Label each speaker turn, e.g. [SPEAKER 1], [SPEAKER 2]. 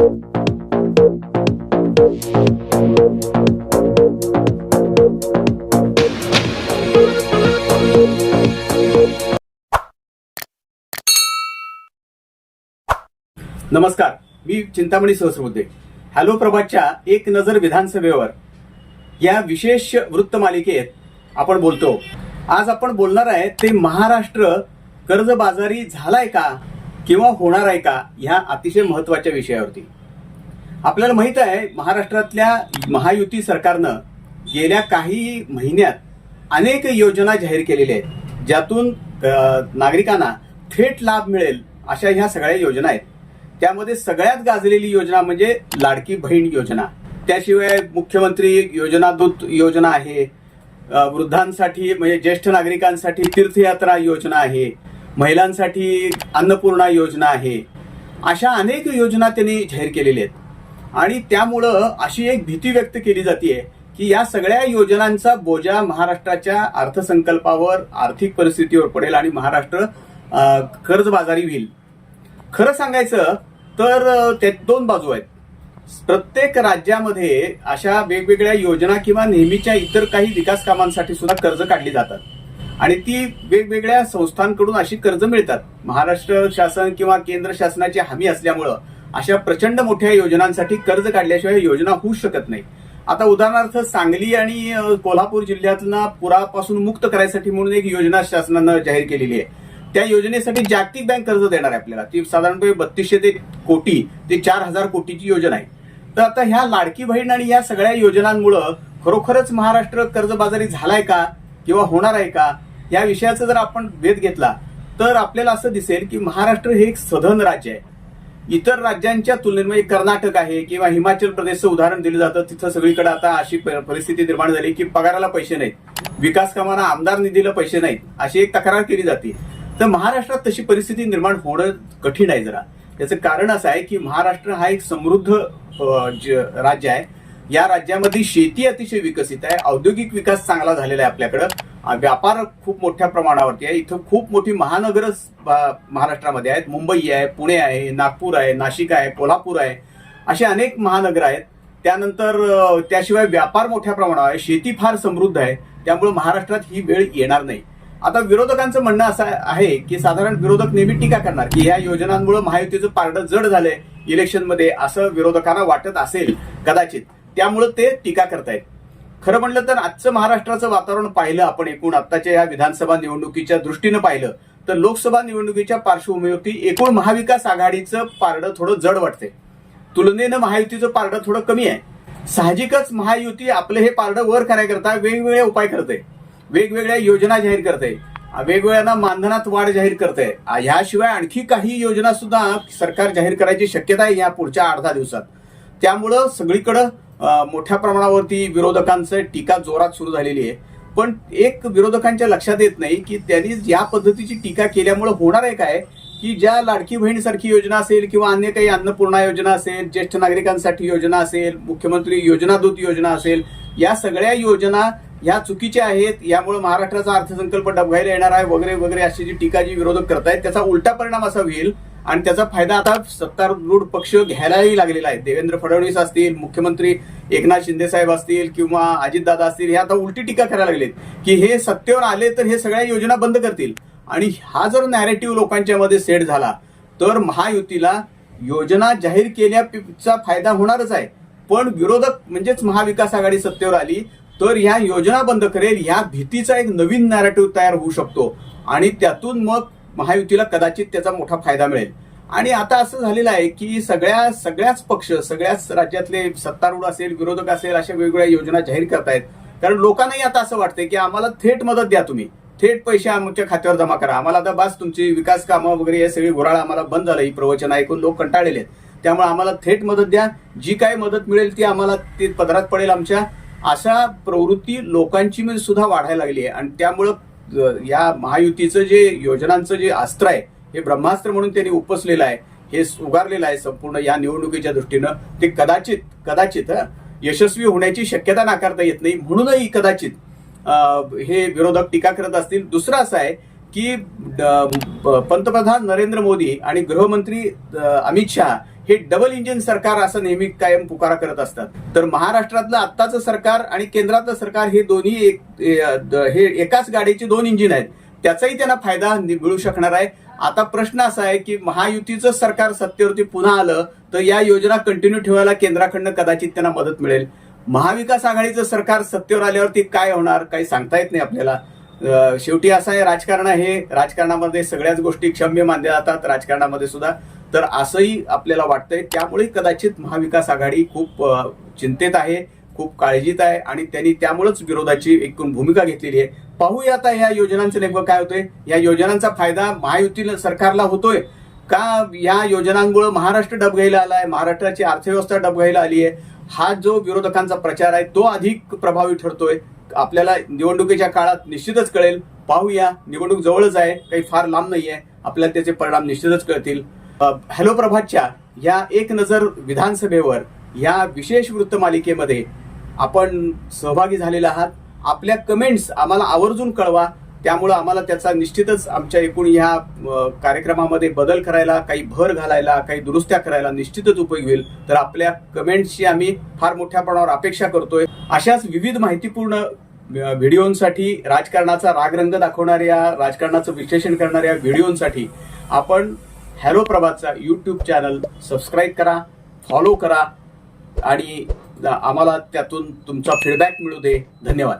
[SPEAKER 1] नमस्कार मी चिंतामणी सहस्रबुद्धे. हॅलो प्रभातच्या एक नजर विधानसभेवर. या विशेष वृत्तमालिकेत आपण बोलतो. आज आपण बोलणार आहे ते महाराष्ट्र कर्जबाजारी झालाय का? किंवा होणार आहे का ह्या अतिशय महत्त्वाच्या विषयावरती. आपल्याला माहीत आहे महाराष्ट्रातल्या महायुती सरकारनं गेल्या काही महिन्यात अनेक योजना जाहीर केलेल्या आहेत ज्यातून नागरिकांना थेट लाभ मिळेल अशा ह्या सगळ्या योजना आहेत. त्यामध्ये सगळ्यात गाजलेली योजना म्हणजे लाडकी बहीण योजना. त्याशिवाय मुख्यमंत्री योजना दूत योजना आहे वृद्धांसाठी म्हणजे ज्येष्ठ नागरिकांसाठी तीर्थयात्रा योजना आहे महिलांसाठी अन्नपूर्णा योजना आहे. अशा अनेक योजना त्यांनी जाहीर केलेल्या आहेत. आणि त्यामुळं अशी एक भीती व्यक्त केली जाते की या सगळ्या योजनांचा बोजा महाराष्ट्राच्या अर्थसंकल्पावर आर्थिक परिस्थितीवर पडेल आणि महाराष्ट्र कर्जबाजारी होईल. खरं सांगायचं तर त्यात दोन बाजू आहेत. प्रत्येक राज्यामध्ये अशा वेगवेगळ्या योजना किंवा नेहमीच्या इतर काही विकास कामांसाठी सुद्धा कर्ज काढली जातात. आणि ती वेगवेगळ्या संस्थांकडून अशी कर्ज मिळतात. महाराष्ट्र शासन किंवा केंद्र शासनाची हमी असल्यामुळं अशा प्रचंड मोठ्या योजनांसाठी कर्ज काढल्याशिवाय योजना होऊ शकत नाही. आता उदाहरणार्थ सांगली आणि कोल्हापूर जिल्ह्यातला पुरापासून मुक्त करायसाठी म्हणून एक योजना शासनानं जाहीर केलेली आहे. त्या योजनेसाठी जागतिक बँक कर्ज देणार आहे आपल्याला. ती साधारणपणे बत्तीसशे ते कोटी ते चार हजार कोटीची योजना आहे. तर आता ह्या लाडकी बहीण आणि या सगळ्या योजनांमुळं खरोखरच महाराष्ट्र कर्जबाजारी झालाय का? किंवा होणार आहे का? या विषयाचा जर आपण भेद घेतला तर आपल्याला असं दिसेल की महाराष्ट्र हे एक सधन राज्य आहे. इतर राज्यांच्या तुलनेत म्हणजे कर्नाटक आहे किंवा हिमाचल प्रदेशचं उदाहरण दिलं जातं. तिथं सगळीकडे आता अशी परिस्थिती निर्माण झाली की पगाराला पैसे नाहीत. विकास कामांना आमदार निधीला पैसे नाहीत. अशी एक तक्रार केली जाते. तर महाराष्ट्रात तशी परिस्थिती निर्माण होणं कठीण आहे जरा. याचं कारण असं आहे की महाराष्ट्र हा एक समृद्ध राज्य आहे. या राज्यामध्ये शेती अतिशय विकसित आहे. औद्योगिक विकास चांगला झालेला आहे आपल्याकडं. व्यापार खूप मोठ्या प्रमाणावरती आहे. इथं खूप मोठी महानगरं महाराष्ट्रामध्ये आहेत. मुंबई आहे पुणे आहे नागपूर आहे नाशिक आहे कोल्हापूर आहे. असे अनेक महानगर आहेत. त्यानंतर त्याशिवाय व्यापार मोठ्या प्रमाणावर आहे. शेती फार समृद्ध आहे. त्यामुळे महाराष्ट्रात ही वेळ येणार नाही. आता विरोधकांचं म्हणणं असं आहे की साधारण विरोधक नेहमी टीका करणार की ह्या योजनांमुळे महायुतीचं पारडं जड झालंय. इलेक्शनमध्ये असं विरोधकांना वाटत असेल कदाचित. त्यामुळे ते टीका करतायत. खरं म्हणलं तर आजचं महाराष्ट्राचं वातावरण पाहिलं आपण एकूण आत्ताच्या या विधानसभा निवडणुकीच्या दृष्टीनं पाहिलं तर लोकसभा निवडणुकीच्या पार्श्वभूमीवरती एकूण महाविकास आघाडीचं पारडं थोडं जड वाटतंय. तुलनेनं महायुतीचं पारडं थोडं कमी आहे. साहजिकच महायुती आपलं हे पारडं वर करायकरता वेगवेगळे उपाय करते वेगवेगळ्या योजना जाहीर करते वेगवेगळ्या मानधनात वाढ जाहीर करते ह्याशिवाय आणखी काही योजना सुद्धा सरकार जाहीर करायची शक्यता आहे या पुढच्या अर्धा दिवसात. त्यामुळं सगळीकडं मोठ्या प्रमाणावरती विरोधकांचं टीका जोरात सुरू झालेली आहे. पण एक विरोधकांच्या लक्षात येत नाही की त्यांनी या पद्धतीची टीका केल्यामुळे होणार आहे काय? की ज्या लाडकी बहीण सारखी योजना असेल किंवा अन्य काही अन्नपूर्णा योजना असेल ज्येष्ठ नागरिकांसाठी योजना असेल मुख्यमंत्री योजना दूत योजना असेल या सगळ्या योजना ह्या चुकीच्या आहेत यामुळे महाराष्ट्राचा अर्थसंकल्प डबघायला येणार आहे वगैरे वगैरे अशी जी टीका जी विरोधक करतायत त्याचा उलटा परिणाम असा होईल आणि त्याचा फायदा आता सत्तारूढ पक्ष घ्यायलाही लागलेला आहे. देवेंद्र फडणवीस असतील मुख्यमंत्री एकनाथ शिंदे साहेब असतील किंवा अजितदादा असतील हे आता उलटी टीका करायला लागलेत की हे सत्तेवर आले तर हे सगळ्या योजना बंद करतील. आणि हा जर नॅरेटिव्ह लोकांच्या मध्ये सेट झाला तर महायुतीला योजना जाहीर केल्याचा फायदा होणारच आहे. पण विरोधक म्हणजेच महाविकास आघाडी सत्तेवर आली तर ह्या योजना बंद करेल ह्या भीतीचा एक नवीन नॅरेटिव्ह तयार होऊ शकतो. आणि त्यातून मग महायुतीला कदाचित त्याचा मोठा फायदा मिळेल. आणि आता असं झालेलं आहे की सगळ्या सगळ्याच पक्ष सगळ्याच राज्यातले सत्तारूढ असेल विरोधक असेल अशा वेगवेगळ्या योजना जाहीर करतायत. कारण लोकांनाही आता असं वाटतंय की आम्हाला थेट मदत द्या तुम्ही. थेट पैसे आमच्या खात्यावर जमा करा. आम्हाला आता बस तुमची विकास कामं वगैरे हे सगळी घोराळ आम्हाला बंद झालं. ही प्रवचन ऐकून लोक कंटाळलेले आहेत. त्यामुळे आम्हाला थेट मदत द्या. जी काय मदत मिळेल ती आम्हाला ती पदरात पडेल आमच्या. अशा प्रवृत्ती लोकांची मध्ये सुद्धा वाढायला लागली आहे. आणि त्यामुळं या महायुतीचं जे योजनांचं जे अस्त्र आहे हे ब्रह्मास्त्र म्हणून त्यांनी उपसलेलं आहे हे उगारलेलं आहे संपूर्ण या निवडणुकीच्या दृष्टीनं ते कदाचित कदाचित यशस्वी होण्याची शक्यता नाकारता येत नाही म्हणूनही कदाचित हे विरोधक टीका करत असतील. दुसरं असं आहे की पंतप्रधान नरेंद्र मोदी आणि गृहमंत्री अमित शहा हे डबल इंजिन सरकार असं नेहमी कायम पुकारा करत असतात. तर महाराष्ट्रातलं आत्ताचं सरकार आणि केंद्रातलं सरकार हे दोन्ही एक हे एकाच गाडीचे दोन इंजिन आहेत. त्याचाही त्यांना फायदा मिळू शकणार आहे. आता प्रश्न असा आहे की महायुतीचं सरकार सत्तेवरती पुन्हा आलं तर या योजना कंटिन्यू ठेवायला केंद्राकडनं कदाचित त्यांना मदत मिळेल. महाविकास आघाडीचं सरकार सत्तेवर आल्यावरती काय होणार काही सांगता येत नाही आपल्याला. शेवटी असं आहे राजकारण हे राजकारणामध्ये सगळ्याच गोष्टी क्षम्य मानल्या जातात राजकारणामध्ये सुद्धा. तर असंही आपल्याला वाटतंय. त्यामुळे कदाचित महाविकास आघाडी खूप चिंतेत आहे खूप काळजीत आहे आणि त्यांनी त्यामुळेच विरोधाची एकूण भूमिका घेतलेली आहे. पाहूया आता या योजनांचं नेमकं काय होतंय. या योजनांचा फायदा महायुती सरकारला होतोय. का या योजनांमुळे महाराष्ट्र डबघाईला आलाय? महाराष्ट्राची अर्थव्यवस्था डबघाईला आली आहे हा जो विरोधकांचा प्रचार आहे तो अधिक प्रभावी ठरतोय. आपल्याला निवडणुकीच्या काळात निश्चितच कळेल. पाहूया. निवडणूक जवळच आहे. काही फार लांब नाहीये. आपल्याला त्याचे परिणाम निश्चितच कळतील. हॅलो प्रभातच्या या एक नजर विधानसभेवर या विशेष वृत्तमालिकेमध्ये आपण सहभागी झालेला आहात. आपल्या कमेंट्स आम्हाला आवर्जून कळवा. त्यामुळं आम्हाला त्याचा निश्चितच आमच्या एकूण ह्या कार्यक्रमामध्ये बदल करायला काही भर घालायला काही दुरुस्त्या करायला निश्चितच उपयोग होईल. तर आपल्या कमेंट्सची आम्ही फार मोठ्या प्रमाणावर अपेक्षा करतोय. अशाच विविध माहितीपूर्ण व्हिडिओंसाठी राजकारणाचा रागरंग दाखवणाऱ्या राजकारणाचं विश्लेषण करणाऱ्या व्हिडिओंसाठी आपण हॅलो प्रभातचा यूट्यूब चॅनल सबस्क्राईब करा फॉलो करा आणि आम्हाला त्यातून तुमचा फीडबॅक मिळू दे. धन्यवाद.